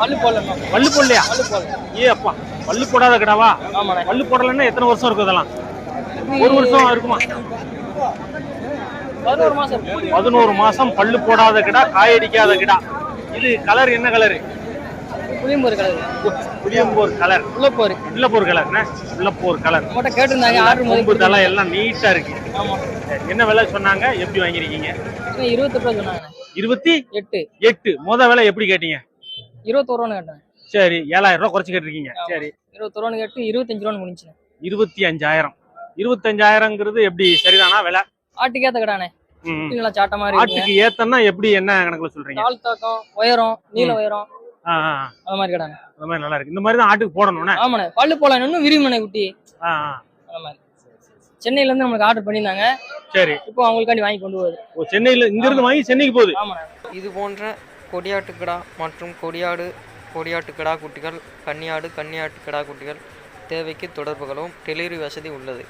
பல்லு போடல பல்லு போடலையா? ஏ அப்பா பல்லு போடாத கிடாவா? பல்லு போடலன்னா எத்தனை வருஷம் இருக்கும் இதெல்லாம்? ஒரு வருஷம் இருக்குமா? பதினோரு மாசம். பதினோரு மாசம் பல்லு போடாத கிடா காயடிக்காத கிடா. இது கலர் என்ன கலரு புளியம்பூர் கலர் புளியம்போர் கலர் உள்ளப்போர். உள்ளப்போர் கலர் உள்ளப்போர் கலர் நம்மகிட்ட கேட்டிருந்தாங்க ஆர்டர் முதல் தலை எல்லாம் நீட்டா இருக்கு. என்ன விலை சொன்னாங்க? எப்படி வாங்கிருக்கீங்க ரூபா சொன்னாங்க. இருபத்தி எட்டு. எட்டு. முத விலை எப்படி கேட்டீங்க? இருபத்தோரு ரூபான்னு கேட்டேன். சரி ஏழாயிரம் ரூபாய் குறைச்சு கேட்டிருக்கீங்க. சரி. இருபத்தோரு ரூபான்னு கேட்டு இருபத்தஞ்சு ரூபான்னு முடிஞ்சுண்ணே இருபத்தி அஞ்சாயிரம் இருபத்தஞ்சாயிரங்கிறது எப்படி சரிதானா விலை? ஆட்டுக்கேத்த கடானே. ம். நல்லா சாட்ட மாதிரி ஆட்டுக்கு ஏத்தன்னா எப்படி என்ன கணக்குல சொல்றீங்க? கால் தாக்கம் உயரம் நீள உயரம். அது மாதிரி கடானே. அந்த மாதிரி நல்லா இருக்கு. இந்த மாதிரி தான் ஆட்டுக்கு போடணும்னா? ஆமாண்ணே. பல்லு போலாம் இன்னும் விரிமனை குட்டி. அந்த மாதிரி. சென்னையில இருந்து நம்மளுக்கு ஆர்டர் பண்ணியிருந்தாங்க. சரி. இப்போ அவங்களுக்காண்டி வாங்கி கொண்டு போகுது. ஓ, சென்னையில இங்க இருந்து வாங்கி சென்னைக்கு போகுது? ஆமாண்ணே. இது போன்ற கொடியாட்டு கிடா மற்றும் கொடியாடு கொடியாட்டுக்கடா குட்டிகள் கன்னியாடு கன்னியாட்டுக்கடா குட்டிகள் தேவைக்கு தொடர்புகளும் டெலிவரி வசதி உள்ளது.